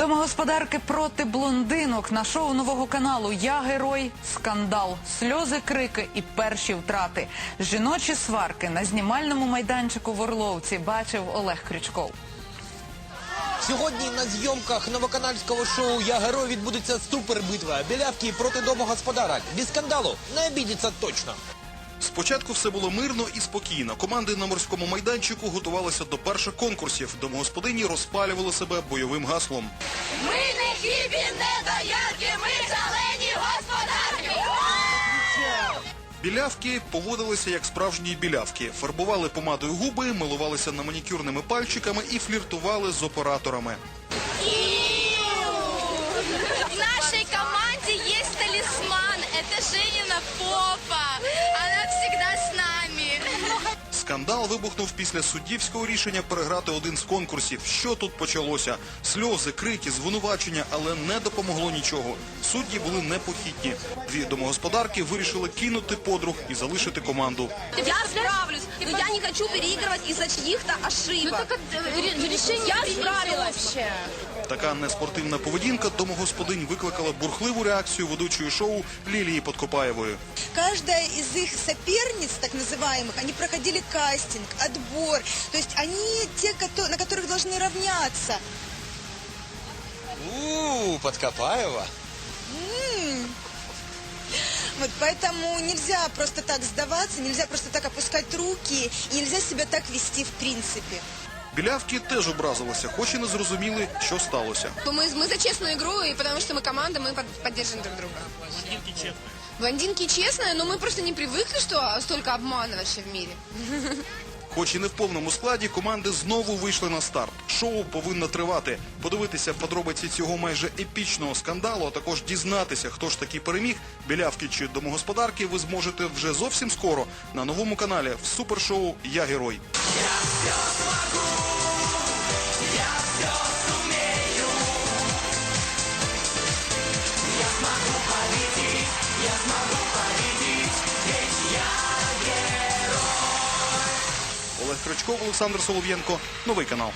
Домогосподарки проти блондинок на шоу нового каналу Я герой, скандал, сльози, крики і перші втрати. Жіночі сварки на знімальному майданчику в Орловці бачив Олег Крючков. Сьогодні на зйомках новоканальського шоу Я герой відбудеться супербитва. Білявки проти домогосподарок. Без скандалу не обідеться точно. Спочатку все було мирно і спокійно. Команди на морському майданчику готувалися до перших конкурсів. Домогосподині розпалювали себе бойовим гаслом. Ми не хібі, не доярки, ми шалені господарки. Білявки поводилися як справжні білявки, фарбували помадою губи, милувалися на манікюрними пальчиками і фліртували з операторами. В нашей команде есть талисман. Это Женина попа. Скандал вибухнув після суддівського рішення переграти один з конкурсів. Що тут почалося? Сльози, крики, звинувачення, але не допомогло нічого. Судді були непохитні. Дві домогосподарки вирішили кинути подруг і залишити команду. Я справлюсь, но я не хочу переигрывать из-за чьих-то ошибок. я справилась. Така неспортивна поведінка домогосподинь викликала бурхливу реакцію ведучої шоу Лілії Подкопаєвої. Каждая из их соперниц, так называемых, они проходили кастинг, отбор. То есть они те, кото- на которых должны равняться. Ууу, Подкопаєва. Вот поэтому нельзя просто так сдаваться, нельзя просто так опускать руки, и нельзя себя так вести в принципе. Білявки теж образилися, хоч і не зрозуміли, що сталося. Мы, мы за честную игру, и потому что мы команда, мы под- поддержим друг друга. Блондинки честные. Блондинки честные, но мы просто не привыкли, что столько обмана вообще в мире. Хоч і не в повному складі, команди знову вийшли на старт. Шоу повинно тривати. Подивитися подробиці цього майже епічного скандалу, а також дізнатися, хто ж таки переміг, білявки чи домогосподарки, ви зможете вже зовсім скоро на новому каналі в супершоу Я герой. Олег Крючков, Олександр Солов'єнко, новий канал.